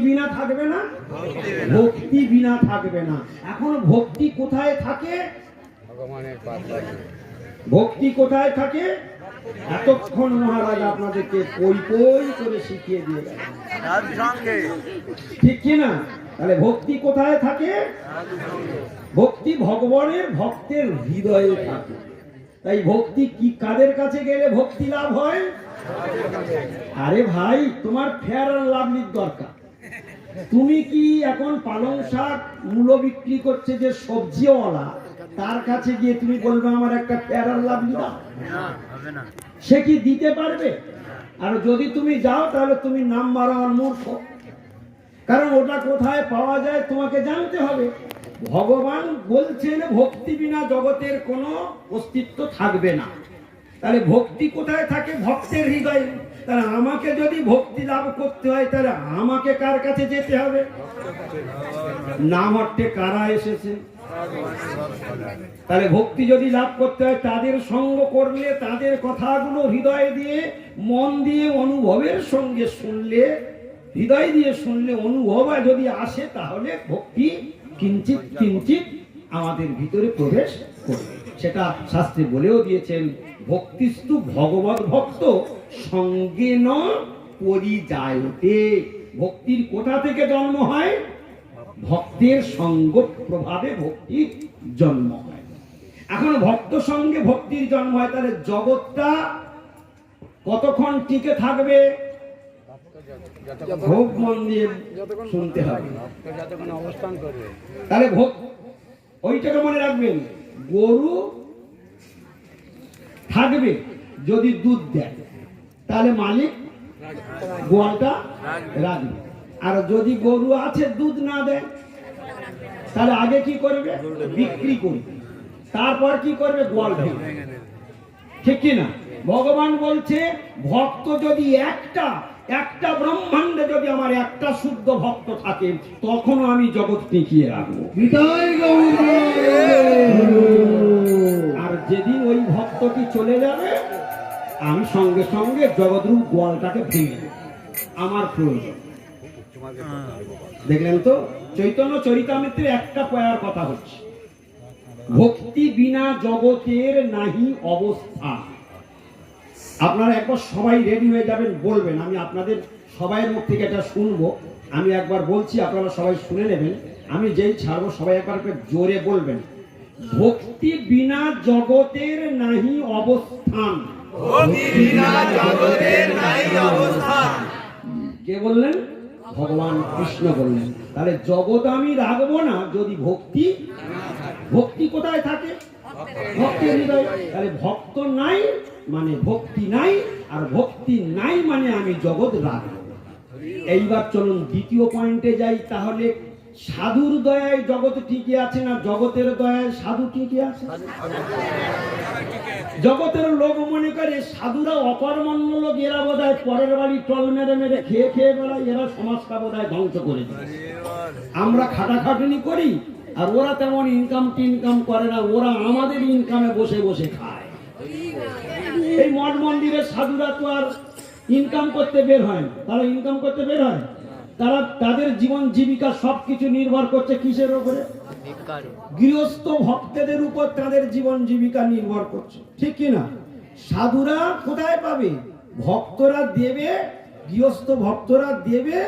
বিনা থাকবে না? ভক্তি বিনা থাকবে না। এখন ভক্তি কোথায় থাকে? ভক্তি কোথায় থাকে? এতক্ষণ মহারাজ আপনাদেরকে কই কই করে শিখিয়ে দিয়ে ঠিক কি না? তাহলে ভক্তি কোথায় থাকে? ভক্তি ভগবানের ভক্তের হৃদয়ে থাকে। তাই ভক্তি কি কাদের কাছে গেলে ভক্তি লাভ হয়? আরে ভাই তোমার ফেয়ার আর লাভলির দরকার। তুমি কি এখন পালং শাক মূলো বিক্রি করছে যে সবজিওয়ালা? তার কাছে গিয়ে তুমি বলবে আমার একটা ফেয়ার আর লাভলি দাও সে কি দিতে পারবে? আর যদি তুমি যাও তাহলে তুমি নাম্বার ওয়ান মূর্খ। কারণ ওটা কোথায় পাওয়া যায় তোমাকে জানতে হবে। ভগবান বলছেন ভক্তি বিনা জগতের কোনো অস্তিত্ব থাকবে না। তাহলে ভক্তি কোথায় থাকে? ভক্তের হৃদয়ে। তাহলে আমাকে যদি ভক্তি লাভ করতে হয় তাহলে আমাকে কার কাছে যেতে হবে? নাম কারা এসেছে? তাহলে ভক্তি যদি লাভ করতে হয়, তাদের সঙ্গ করলে, তাদের কথাগুলো হৃদয় দিয়ে, মন দিয়ে, অনুভবের সঙ্গে শুনলে, হৃদয় দিয়ে শুনলে, অনুভব যদি আসে, তাহলে ভক্তি কিঞ্চিত কিঞ্চিত আমাদের ভিতরে প্রবেশ করবে। সেটা শাস্ত্রে বলেও দিয়েছেন ভক্তিস্তু ভগবত ভক্ত সঙ্গে ন পরিযায়তে। ভক্তির কোথা থেকে জন্ম হয়? ভক্তের সঙ্গ প্রভাবে ভক্তির জন্ম হয়। এখন ভক্ত সঙ্গে ভক্তির জন্ম হয় তাহলে জগৎটা কতক্ষণ টিকে থাকবে? ভোগ মন দিয়ে শুনতে হবে। তাহলে ভোগ ওইটাকে মনে রাখবেন। গরু থাকবে যদি দুধ দেয়, তাহলে মালিক গোয়ালটা রাখবে। আর যদি গরু আছে, দুধ না দেয়, তাহলে আগে কি করবে? বিক্রি করবে। তারপর কি করবে? গোয়াল ঠিক কি না? ভগবান বলছে, ভক্ত যদি একটা একটা ব্রহ্মাণ্ডে যদি আমার একটা শুদ্ধ ভক্ত থাকে তখনও আমি জগৎ টিকিয়ে রাখব। আর যেদিন ওই ভক্তটি চলে যাবে আমি সঙ্গে সঙ্গে জগদ্রূপ গোয়ালটাকে ভেঙে আমার প্রয়োজন। দেখলেন তো? চৈতন্য চরিতামিত্রে একটা পয়ার কথা হচ্ছে। ভক্তি বিনা জগতের নাহি অবস্থা। আপনারা একবার সবাই রেডি হয়ে যাবেন বলবেন। আমি আপনাদের সবাইয়ের মুখ থেকে এটা শুনব। আমি একবার বলছি আপনারা সবাই শুনে নেবেন। আমি যেই ছাড়বো সবাই একবার জোরে বলবেন। ভক্তি বিনা জগতের নাহি অবস্থান। কে বললেন? ভগবান কৃষ্ণ বললেন। তাহলে জগৎ আমি রাখব না যদি ভক্তি ভক্তি কোথায় থাকে? ভক্তের হৃদয়, তাহলে ভক্ত নাই মানে ভক্তি নাই, আর ভক্তি নাই মানে আমি জগৎ রাখব। এইবার চলুন দ্বিতীয় পয়েন্টে যাই, তাহলে সাধুর দয়ায় জগৎ টিকে আছে না জগতের দয়ায় সাধু টিকে আছে জগতের লোক মনে করে সাধুরা অকর্মণ্য লোক, এরা বোধ হয় পরের বাড়ি টল মেরে মেরে খেয়ে খেয়ে বেড়ায়, এরা সমাজটা বোধ হয় ধ্বংস করে আমরা খাটাখাটুনি করি আর ওরা তেমন ইনকাম টিনকাম করে না, ওরা আমাদের ইনকামে বসে বসে খায়। এই মঠ মন্দিরের সাধুরা তো আর ইনকাম করতে বের হয় না। তারা ইনকাম করতে বের হয় তারা তাদের জীবন জীবিকা সবকিছু নির্ভর করছে কিসের উপরে? গৃহস্থ ভক্তদের উপর তাদের জীবন জীবিকা নির্ভর করছে। ঠিক কি না? সাধুরা কোথায় পাবে? ভক্তরা দেবে, গৃহস্থ ভক্তরা দেবে,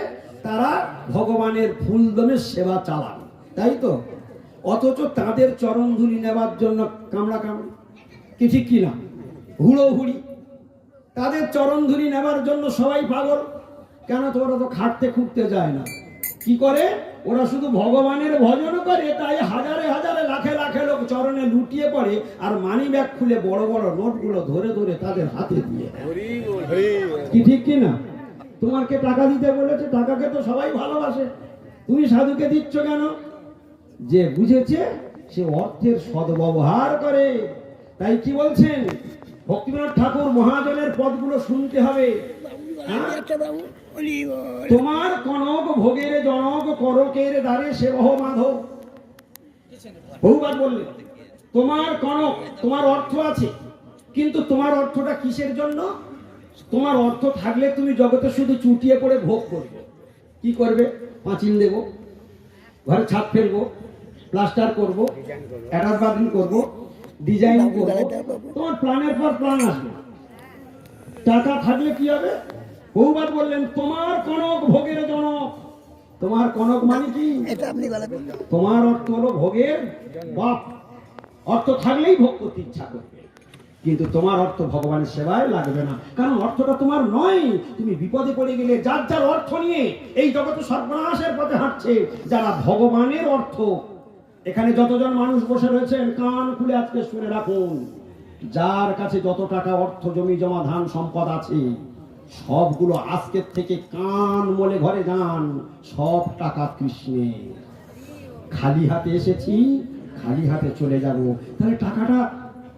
তারা ভগবানের ফুলদমে সেবা চালাবে। তাই তো? অথচ তাদের চরণ ধুলি নেবার জন্য কামড়া কামড়ি। কি ঠিক কি না? হুড়ো হুড়ি। তাদের চরণ ধুলি নেবার জন্য সবাই পাগল। কেন তো ওরা তো খাটতে খুঁটতে যায় না? কি করে? ওরা শুধু ভগবানের ভজন করে তাই হাজারে হাজারে লাখে লাখে লোক চরণে লুটিয়ে পড়ে আর মানি ব্যাগ খুলে বড় বড় নোটগুলো ধরে ধরে তাদের হাতে দিয়ে। কি ঠিক কি না? তোমাকে টাকা দিতে বলেছে? টাকাকে তো সবাই ভালোবাসে। তুমি সাধুকে দিচ্ছ কেন? যে বুঝেছে, সে অর্থের সদ্ব্যবহার করে। তাই কি বলছেন? ভক্তিবিনোদ ঠাকুর, মহাজনের পদগুলো শুনতে হবে? তোমার কনক ভোগের জনক, করকের দ্বারে সে বহ মাধব বহুবার বললেন, তোমার কনক, তোমার অর্থ আছে, কিন্তু তোমার অর্থটা কিসের জন্য? তোমার অর্থ থাকলে তুমি জগতে শুধু চুটিয়ে পড়ে ভোগ করবে। কি করবে? পাঁচিল দেবো, ঘরে ছাদ ফেলব প্লাস্টার করব অ্যাটাচ বাথরুম করব ডিজাইন করব তোমার প্ল্যানের পর প্ল্যান আসবে। টাকা থাকলে কি হবে? বহুবার বললেন তোমার কনক ভোগের জনক। তোমার কনক মানে কি? এটা আপনি তোমার অর্থ হলো ভোগের বাপ। অর্থ থাকলেই ভোগ করতে ইচ্ছা করবে। কিন্তু তোমার অর্থ ভগবানের সেবায় লাগবে না। কারণ অর্থটা তোমার নয়। তুমি বিপদে পড়ে গেলে যার যার অর্থ নিয়ে এই জগতে সর্বনাশের পথে হাঁটছে যারা ভগবানের অর্থ এখানে যতজন মানুষ বসে রয়েছেন, কান খুলে আজকে শুনে রাখুন, যার কাছে যত টাকা অর্থ, জমি, জমা, ধান, সম্পদ আছে, সবগুলো আজকের থেকে কান মলে ঘরে যান, সব টাকা কৃষ্ণের। খালি হাতে এসেছি, খালি হাতে চলে যাব। তাহলে টাকাটা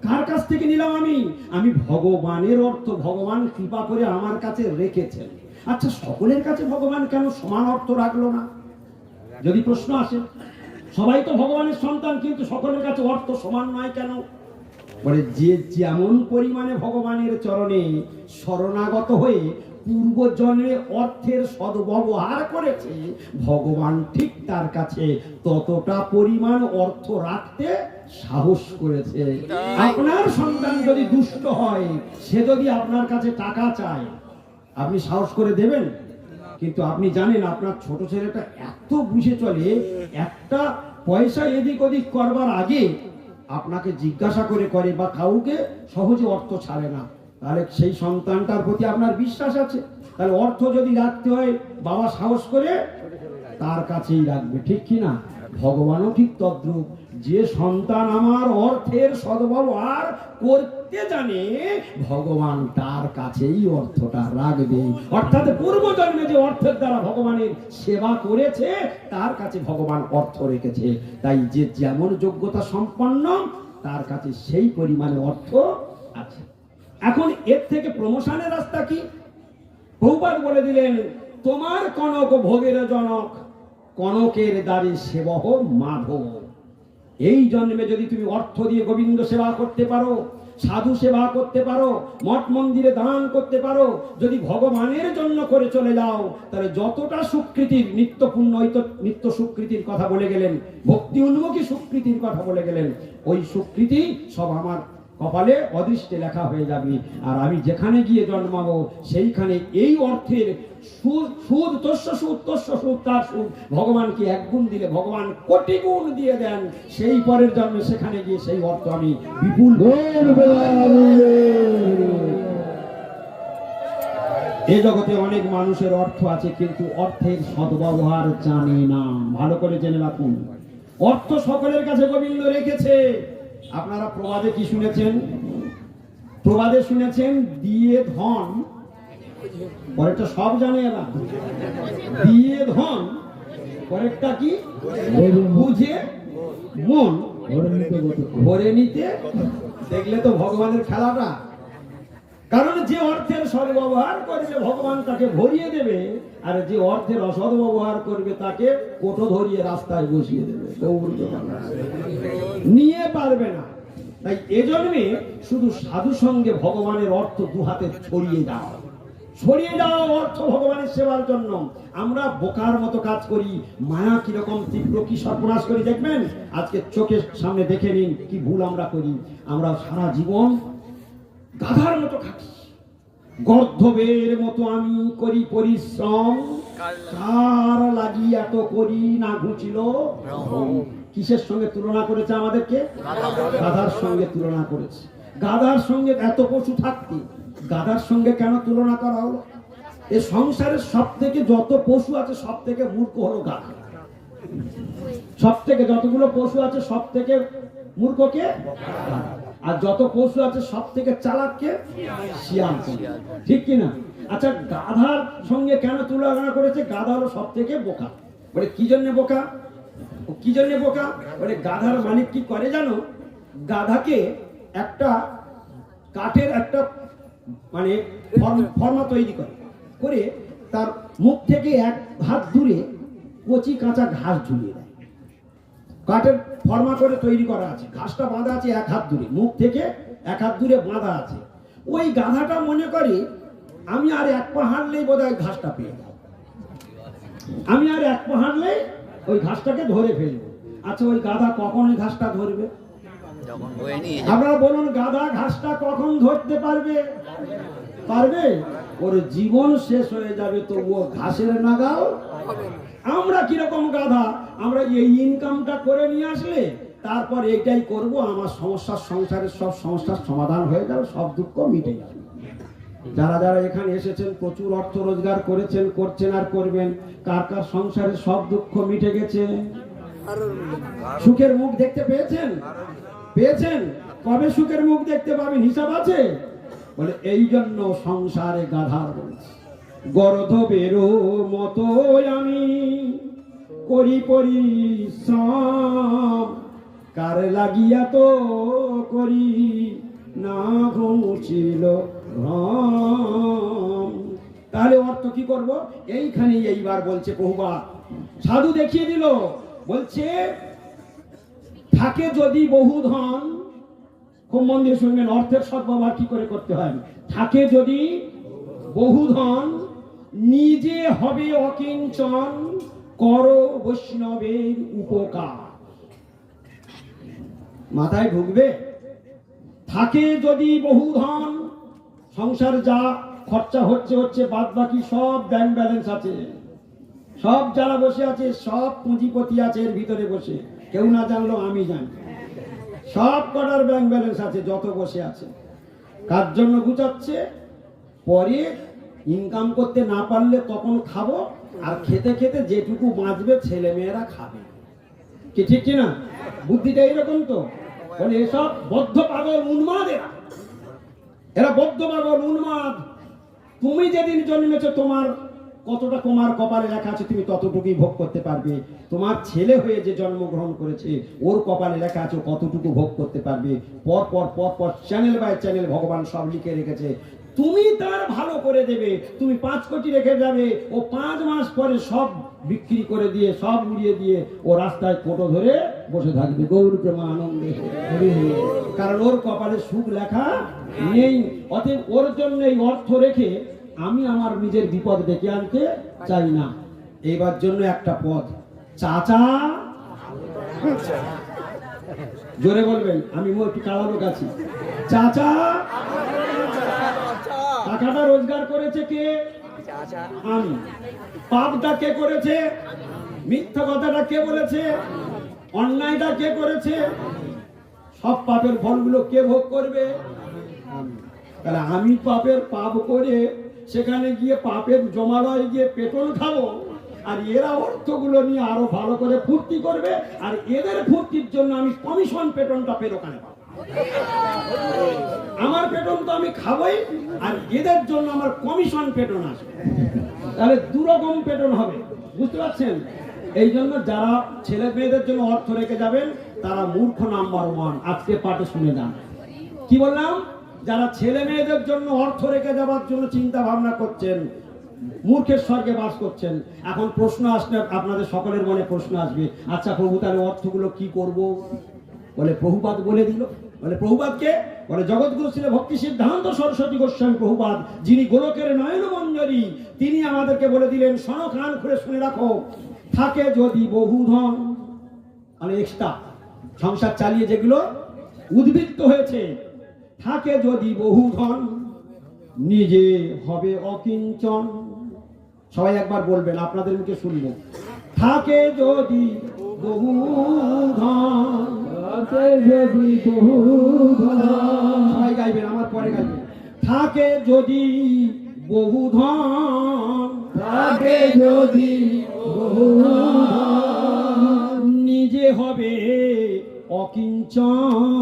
কার কাছ থেকে নিলাম আমি? আমি ভগবানের অর্থ, ভগবান কৃপা করে আমার কাছে রেখেছেন। আচ্ছা সকলের কাছে ভগবান কেন সমান অর্থ রাখল না? যদি প্রশ্ন আসে। সবাই তো ভগবানের সন্তান, কিন্তু সকলের কাছে অর্থ সমান নয় কেন? বলে যে যেমন পরিমাণে ভগবানের চরণে শরণাগত হয়ে পূর্বজন্মে অর্থের সদ্ব্যবহার করেছে, ভগবান ঠিক তার কাছে ততটা পরিমাণ অর্থ রাখতে সাহস করেছে। আপনার সন্তান যদি দুষ্ট হয়, সে যদি আপনার কাছে টাকা চায়, আপনি সাহস করে দেবেন? কিন্তু আপনি জানেন আপনার ছোট ছেলেটা এত বুঝে চলে, একটা পয়সা এদিক ওদিক করবার আগে আপনাকে জিজ্ঞাসা করে করে বা কাউকে সহজে অর্থ ছাড়ে না। তাহলে সেই সন্তানটার প্রতি আপনার বিশ্বাস আছে? তাহলে অর্থ যদি রাখতে হয়, বাবা সাহস করে তার কাছেই রাখবে, ঠিক কি না ভগবানও ঠিক তদ্রূপ। যে সন্তান আমার অর্থের সদ্ব্যবহার করতে জানে, ভগবান তার কাছেই অর্থটা রাখবে। অর্থাৎ পূর্বজন্মে যে অর্থের দ্বারা ভগবানের সেবা করেছে, তার কাছে ভগবান অর্থ রেখেছে। তাই যে যেমন যোগ্যতা সম্পন্ন, তার কাছে সেই পরিমাণে অর্থ আছে। এখন এর থেকে প্রমোশনের রাস্তা কি? বহুবার বলে দিলেন, তোমার কনক ভোগের জনক, কনকের দ্বারে সেবহ মাধব। এই জন্মে যদি তুমি অর্থ দিয়ে গোবিন্দ সেবা করতে পারো, সাধু সেবা করতে পারো, মঠ মন্দিরে দান করতে পারো, যদি ভগবানের জন্য করে চলে যাও, তাহলে যতটা সুকৃতির নিত্যপূর্ণ নিত্য সুকৃতির কথা বলে গেলেন, ভক্তি উন্মুখী সুকৃতির কথা বলে গেলেন, ওই সুকৃতি সব আমার কপালে অদৃষ্টে লেখা হয়ে যাবে। আর আমি যেখানে গিয়ে জন্মাবো, সেইখানে এই অর্থের সুদ সুদ তস্য সুদ তস্য সুদ, তার সুদ। ভগবানকে এক গুণ দিলে ভগবান কোটি গুণ দিয়ে দেন। সেই পরের জন্মে সেখানে গিয়ে সেই অর্থ আমি বিপুল এ জগতে অনেক মানুষের অর্থ আছে, কিন্তু অর্থের সদ্ব্যবহার জানে না। ভালো করে জেনে রাখুন। অর্থ সকলের কাছে গোবিন্দ রেখেছে। আপনারা প্রবাদে কি শুনেছেন? প্রবাদে শুনেছেন দিয়ে ধন। পরেরটা সব জানে এরা। দিয়ে ধন পরেরটা কি? বুঝে মন। ভরে নিতে? দেখলে তো ভগবানের খেলাটা। কারণ যে অর্থের সদ্ব্যবহার করবে ভগবান তাকে ভরিয়ে দেবে, আর যে অর্থের অসৎ ব্যবহার করবে তাকে কোটো ধরিয়ে রাস্তায় বসিয়ে দেবে। নিয়ে পারবে না। তাই এজন্যে শুধু সাধু সঙ্গে ভগবানের অর্থ দু হাতে ছড়িয়ে দাও। ছড়িয়ে দাও অর্থ ভগবানের সেবার জন্য। আমরা বোকার মতো কাজ করি, মায়া কীরকম তীব্র কি সর্বনাশ করি, দেখবেন? আজকে চোখের সামনে দেখে নিন কি ভুল আমরা করি। আমরা সারা জীবন গাধার মতো খাটি। গর্ধবের মতো আমি করি পরিশ্রম। কার লাগি এত করি না ঘুচিল? কিসের সঙ্গে তুলনা করেছে আমাদেরকে? গাধার সঙ্গে তুলনা করেছে। গাধার সঙ্গে এত পশু থাকতে গাধার সঙ্গে কেন তুলনা করা হলো? এ সংসারের সব থেকে যত পশু আছে সব থেকে মূর্খ হলো গাধা। সব থেকে যতগুলো পশু আছে সব থেকে মূর্খকে আর যত পশু আছে, সব থেকে চালাককে শিয়াল। ঠিক কি না? আচ্ছা গাধার সঙ্গে কেন তুলনা করেছে? গাধা হলো সব থেকে বোকা। বলে, কি জন্য বোকা? কি জন্য বোকা? বলে, গাধার মালিক কি করে জানো? গাধাকে একটা কাঠের একটা মানে ফর্ম- ফর্মা তৈরি করে। করে তার মুখ থেকে এক হাত দূরে কচি কাঁচা ঘাস ঝুলিয়ে দেয়। কাঠের ফর্মা করে তৈরি করা আছে। ঘাসটা বাঁধা আছে এক হাত দূরে মুখ থেকে এক হাত দূরে বাঁধা আছে। ওই গাধাটা মনে করি আমি আর এক পা হাঁটলেই বোধ হয় ঘাসটা পেয়ে যাব। আমি আর এক পা হাঁটলেই ওই ঘাসটাকে ধরে ফেলব। আচ্ছা ওই গাধা কখন ওই ঘাসটা ধরবে? আপনারা বলুন গাধা ঘাসটা কখন ধরতে পারবে? পারবে? ওর জীবন শেষ হয়ে যাবে তো ও ঘাসের নাগাল। আমরা কীরকম গাধা? আমরা এই ইনকামটা করে নিয়ে আসলে, তারপর এটাই করব, আমার সমস্যার সংসারের সব সমস্যার সমাধান হয়ে যাবে সব দুঃখ মিটে যাবে যারা যারা এখানে এসেছেন, প্রচুর অর্থ রোজগার করেছেন, করছেন আর করবেন, কার কার সংসারের সব দুঃখ মিটে গেছে? সুখের মুখ দেখতে পেয়েছেন? পেয়েছেন? কবে সুখের মুখ দেখতে পাবেন? হিসাব আছে? বলে, এই জন্য সংসারে গাধার বলছি। গর্ধবেরও মতো আমি করি পরিশ্রম। কার লাগিয়া তো করি না ঘুমছিল তাহলে অর্থ কি করব? এইখানে এইবার বলছে বহুবা সাধু দেখিয়ে দিল, বলছে, থাকে যদি বহু ধন, খুব মন দিয়ে শুনবেন, অর্থের সদ্ব্যবহার কি করে করতে হয়? থাকে যদি বহু ধন, নিজে হবে অকিঞ্চন কর বৈষ্ণবের উপকার। মাথায় ঢুকবে? থাকে যদি বহু ধন, সংসার যা খরচা হচ্ছে হচ্ছে বাদ বাকি সব ব্যাংক ব্যালেন্স আছে। সব যারা বসে আছে, সব পুঁজিপতি আছে এর ভিতরে বসে। কেউ না জানলো, আমি জানি। সব কটার ব্যাংক ব্যালেন্স আছে, যত বসে আছে। কার জন্য গুছাচ্ছে? পরে ইনকাম করতে না পারলে তখন খাব, আর খেতে খেতে যেটুকু বাঁচবে ছেলে মেয়েরা খাবে। কি ঠিক কি না? বুদ্ধিটা এরকম তো। এসব বদ্ধ পাগল উন্মাদ এরা। এরা বদ্ধ পাগল উন্মাদ। তুমি যেদিন জন্মেছো, তোমার কতটা তোমার কপালে লেখা আছে তুমি ততটুকুই ভোগ করতে পারবে। তোমার ছেলে হয়ে যে জন্মগ্রহণ করেছে, ওর কপালে লেখা আছে কতটুকু ভোগ করতে পারবে। পর পর পর পর চ্যানেল বাই চ্যানেল ভগবান সব লিখে রেখেছে। তুমি তার ভালো করে দেবে, তুমি পাঁচ কোটি রেখে যাবে, ও পাঁচ মাস পরে সব বিক্রি করে দিয়ে, সব উড়িয়ে দিয়ে, ও রাস্তায় কোটো ধরে বসে থাকবে। গৌর প্রেমা আনন্দে। কারণ ওর কপালে সুখ লেখা নেই। অতএব ওর জন্য এই অর্থ রেখে আমি আমার নিজের বিপদ ডেকে আনতে চাই না। এবার জন্য একটা পদ চাচা! জোরে বলবেন, আমি একটু কালা লোক আছি। চাচা! টাকাটা রোজগার করেছে কে? আমি। পাপটা কে করেছে? মিথ্যা কথাটা কে বলেছে? অন্যায়টা কে করেছে? সব পাপের ফলগুলো কে ভোগ করবে? তাহলে আমি পাপের পাপ করে সেখানে গিয়ে পাপের জমালয়ে গিয়ে পেট্রোল খাব, আর এরা অর্থগুলো নিয়ে আরও ভালো করে ফুর্তি করবে, আর এদের ফুর্তির জন্য আমি কমিশন পেট্রোলটা পের ওখানে পাবো। আমার পেটন তো আমি খাবই, আর এদের জন্য আমার কমিশন পেটন আসবে তাহলে দুরকম পেটন হবে, বুঝতে পারছেন? এই জন্য যারা ছেলে মেয়েদের জন্য অর্থ রেখে যাবেন, তারা মূর্খ নাম্বার ওয়ান আজকে পাঠে শুনে যান। কি বললাম? যারা ছেলে মেয়েদের জন্য অর্থ রেখে যাওয়ার জন্য চিন্তা ভাবনা করছেন, মূর্খের স্বর্গে বাস করছেন, এখন প্রশ্ন আসলে আপনাদের সকলের মনে প্রশ্ন আসবে আচ্ছা প্রভু, তাহলে অর্থগুলো কি করব? বলে প্রভুপাত বলে দিল। বলে প্রভুপাদকে বলে জগৎগুরু ছিল ভক্তি সিদ্ধান্ত সরস্বতী গোস্বামী প্রভুপাদ, যিনি গোলকের নয়ন মঞ্জরি তিনি আমাদেরকে বলে দিলেন, শোনো, কান খুলে শুনে রাখো, থাকে যদি বহু ধন মানে এক্সট্রা সংসার চালিয়ে যেগুলো উদ্বৃত্ত হয়েছে, থাকে যদি বহু ধন নিজে হবে অকিঞ্চন। সবাই একবার বলবেন, আপনাদের মুখে শুনব। থাকে যদি বহু ধন সবাই গাইবেন আমার পরে গাইবেন। থাকে যদি বহু ধন থাকে যদি বহু নিজে হবে অকিঞ্চন।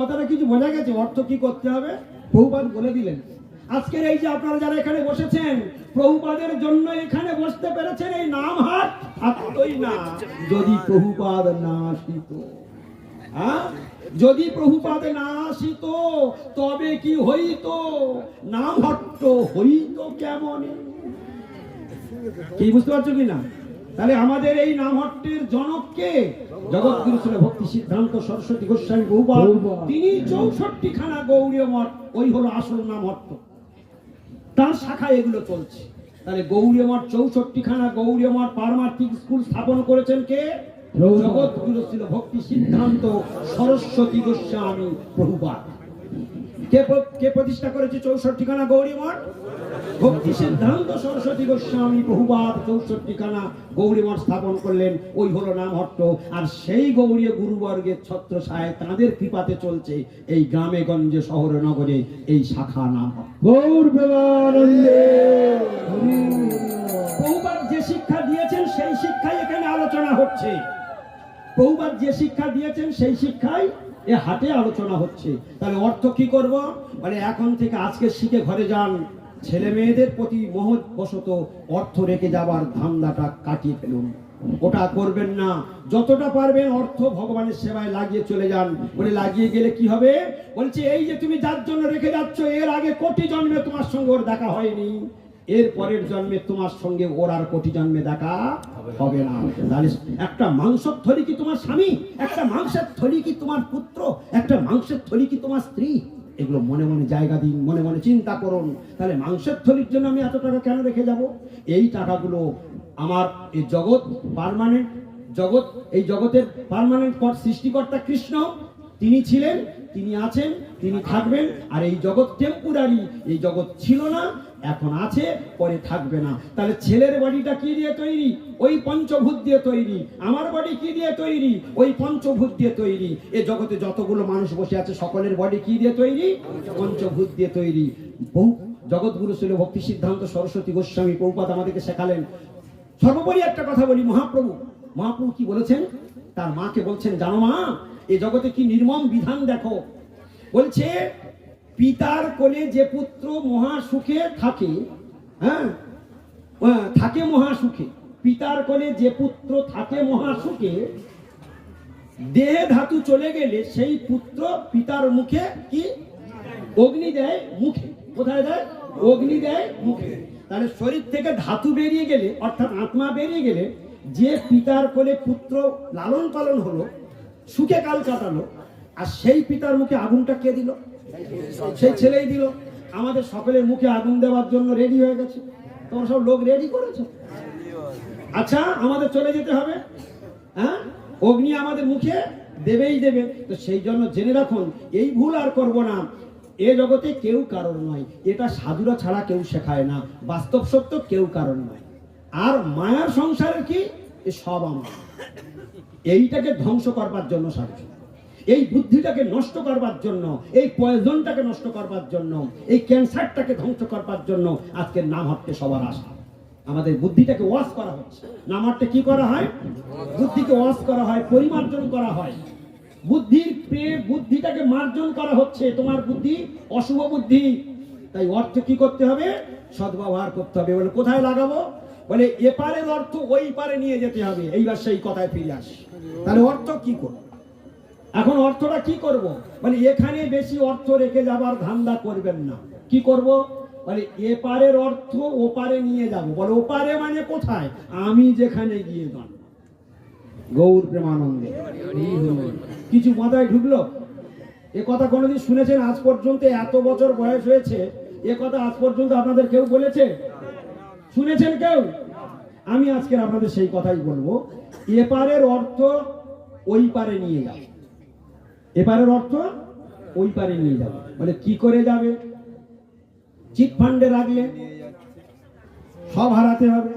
কথাটা কিছু বোঝা গেছে, অর্থ কি করতে হবে? বহুবার বলে দিলেন। আজকের এই যে আপনারা যারা এখানে বসেছেন, প্রভুপাদের জন্য এখানে বসতে পেরেছেন এই নাম হাট থাকতোই না, যদি প্রভুপাদ না আসিত? যদি প্রভুপাদ না আসিত, তবে কি হইত? নাম হট্ট হইত কেমন? কি বুঝতে পারছ কি না তাহলে আমাদের এই নামহট্টের জনককে জগৎগুরু ছিল ভক্তি সিদ্ধান্ত সরস্বতী গোস্বামী বহুবার তিনি চৌষট্টি খানা গৌরীয় মঠ ওই হলো আসল নামহট্ট। তার শাখায় এগুলো চলছে। তাহলে গৌরীয় মঠ চৌষট্টি খানা গৌরীয় মঠ পারমার্থিক স্কুল স্থাপন করেছেন কে? জগৎগুরু ছিল ভক্তি সিদ্ধান্ত সরস্বতী গোস্বামী প্রভুপাত কে কে প্রতিষ্ঠা করেছে চৌষট্টি খানা গৌরী মঠ? ভক্তি সিদ্ধান্ত সরস্বতী গোস্বামী বহুবার চৌষট্টি খানা গৌরী মঠ স্থাপন করলেন। ওই হলো নাম হট্ট আর সেই গৌরীয় গুরুবর্গের ছত্র সায় তাঁদের কৃপাতে চলছে এই গ্রামে গঞ্জে শহরে নগরে এই শাখা নাম। গৌর বহুবার যে শিক্ষা দিয়েছেন সেই শিক্ষাই এখানে আলোচনা হচ্ছে। বহুবার যে শিক্ষা দিয়েছেন সেই শিক্ষাই এ হাটে আলোচনা হচ্ছে। তাহলে অর্থ কি করব? মানে এখন থেকে আজকে শিখে ঘরে যান। ছেলে মেয়েদের প্রতি মহৎ বশত অর্থ রেখে যাবার ধান্দাটা কাটিয়ে ফেলুন। ওটা করবেন না। যতটা পারবেন অর্থ ভগবানের সেবায় লাগিয়ে চলে যান। বলে লাগিয়ে গেলে কি হবে? বলছে, এই যে তুমি যার জন্য রেখে যাচ্ছ, এর আগে কোটি জন্মে তোমার সঙ্গে ওর দেখা হয়নি। এর পরের জন্মে তোমার সঙ্গে ওর আর কোটি জন্মে দেখা হবে না। একটা মাংসের থলি কি তোমার স্বামী? একটা মাংসের থলি কি তোমার পুত্র? একটা মাংসের থলি কি তোমার স্ত্রী? এগুলো মনে মনে জায়গা দিন মনে মনে চিন্তা করুন। তাহলে মাংসের থলির জন্য আমি এত টাকা কেন রেখে যাব? এই টাকাগুলো আমার এই জগৎ পার্মানেন্ট জগৎ এই জগতের পার্মানেন্ট সৃষ্টিকর্তা কৃষ্ণ তিনি ছিলেন তিনি আছেন, তিনি থাকবেন, আর এই জগৎ টেম্পুরারি এই জগৎ ছিল না, এখন আছে, পরে থাকবে না। তাহলে ছেলের বডিটা কি দিয়ে তৈরি? ওই পঞ্চভূত দিয়ে তৈরি। আমার বডি কি দিয়ে তৈরি? ওই পঞ্চভূত দিয়ে তৈরি। এ জগতে যতগুলো মানুষ বসে আছে, সকলের বডি কি দিয়ে তৈরি? পঞ্চভূত দিয়ে তৈরি। বহু জগৎগুরু ছিল, ভক্তি সিদ্ধান্ত, সরস্বতী গোস্বামী প্রভুপাত আমাদেরকে শেখালেন। সর্বোপরি একটা কথা বলি, মহাপ্রভু। মহাপ্রভু কি বলেছেন? তার মাকে বলছেন, জানো মা এ জগতে কি নির্মম বিধান দেখো? বলছে পিতার কোলে যে পুত্র মহা সুখে থাকে হ্যাঁ? আহ, থাকে মহা সুখে পিতার কোলে যে পুত্র থাকে মহা সুখে দেহে ধাতু চলে গেলে সেই পুত্র পিতার মুখে কি? অগ্নি দেয় মুখে। কোথায় দেয়? অগ্নি দেয় মুখে। তাহলে শরীর থেকে ধাতু বেরিয়ে গেলে অর্থাৎ আত্মা বেরিয়ে গেলে যে পিতার কোলে পুত্র লালন পালন হলো সুখে কাল কাটালো। আর সেই পিতার মুখে আগুনটা কে দিল? সেই ছেলেই দিল। আমাদের সকলের মুখে আগুন দেওয়ার জন্য রেডি হয়ে গেছে। তোমরা সব লোক রেডি করেছ? আচ্ছা আমাদের চলে যেতে হবে। হ্যাঁ? অগ্নি আমাদের মুখে দেবেই দেবে। তো সেই জন্য জেনে রাখুন, এই ভুল আর করব না। এ জগতে কেউ কারণ নয়। এটা সাধুরা ছাড়া কেউ শেখায় না। বাস্তব সত্য কেউ কারণ নয়। আর মায়ার সংসারের কি? সব আমার। এইটাকে ধ্বংস করবার জন্য সাধু। এই বুদ্ধিটাকে নষ্ট করবার জন্য, এই পয়জনটাকে নষ্ট করবার জন্য, এই ক্যান্সারটাকে ধ্বংস করবার জন্য আজকে নাম হচ্ছে সবার আশা আমাদের বুদ্ধিটাকে ওয়াশ করা হচ্ছে। নাম হট্টে কি করা হয়? বুদ্ধিকে ওয়াশ করা হয়, পরিমার্জন করা হয়। বুদ্ধির পেয়ে বুদ্ধিটাকে মার্জন করা হচ্ছে। তোমার বুদ্ধি অশুভ বুদ্ধি। তাই অর্থ কি করতে হবে? সদ্ব্যবহার করতে হবে। বলে কোথায় লাগাবো? বলে, এপারের অর্থ ওই পারে নিয়ে যেতে হবে, এইবার সেই কথায় ফিরে আসি। তাহলে অর্থ কি করব? এখন অর্থটা কি করব? মানে এখানে বেশি অর্থ রেখে যাবার ধান্দা করবেন না। কি করব? মানে এপারের অর্থ ওপারে নিয়ে যাব। বলে, ওপারে মানে কোথায়? আমি যেখানে গিয়ে গান গৌর প্রেমানন্দে। কিছু মাথায় ঢুকলো? এ কথা কোনোদিন শুনেছেন? আজ পর্যন্ত এত বছর বয়স হয়েছে। এ কথা আজ পর্যন্ত আপনাদের কেউ বলেছে? শুনেছেন কেউ? আমি আজকে আপনাদের সেই কথাই বলব। এপারের অর্থ ওই পারে নিয়ে যাও। এপারের অর্থ ওই পারে নিয়ে যাবে বলে কি করে যাবে? চিট ফান্ডে রাখলে সব হারাতে হবে।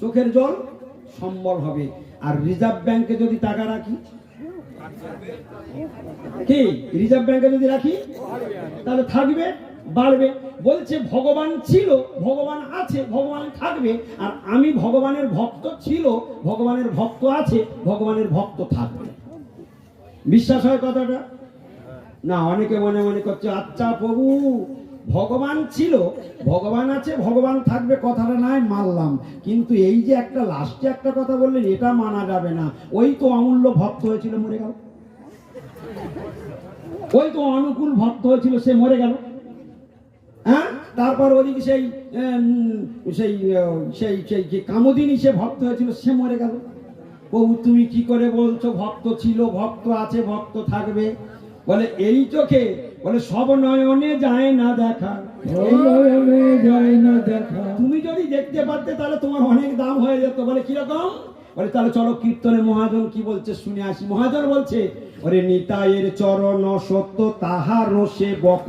চোখের জল সম্বল হবে। আর রিজার্ভ ব্যাংকে যদি টাকা রাখি, কি? রিজার্ভ ব্যাংকে যদি রাখি, তাহলে থাকবে বাড়বে। বলছে, ভগবান ছিল, ভগবান আছে, ভগবান থাকবে। আর আমি ভগবানের ভক্ত ছিল, ভগবানের ভক্ত আছে, ভগবানের ভক্ত থাকবে। বিশ্বাস হয় কথাটা? না, অনেকে মনে মনে করছে আচ্ছা প্রভু, ভগবান ছিল, ভগবান আছে, ভগবান থাকবে, কথাটা নাই, মানলাম। কিন্তু এই যে একটা লাস্টে একটা কথা বললেন, এটা মানা যাবে না। ওই তো অমূল্য ভক্ত হয়েছিল, মরে গেল। ওই তো অনুকূল ভক্ত হয়েছিল, সে মরে গেল। হ্যাঁ? তারপর ওদিকে সেই সেই সেই সেই যে কামদিনী সে ভক্ত হয়েছিল সে মরে গেল। প্রভু তুমি কি করে বলছো ভক্ত ছিল ভক্ত আছে ভক্ত থাকবে? বলে এই চোখে বলে সব নয়নে যায় না দেখা। যায় না দেখা। তুমি যদি দেখতে পারতে তাহলে তোমার অনেক দাম হয়ে যেত। বলে কীরকম? বলে তাহলে চলো কীর্তনে মহাজন কি বলছে শুনে আসি। মহাজন বলছে ওরে নিতাইয়ের চরণ সত্য তাহার রসে বক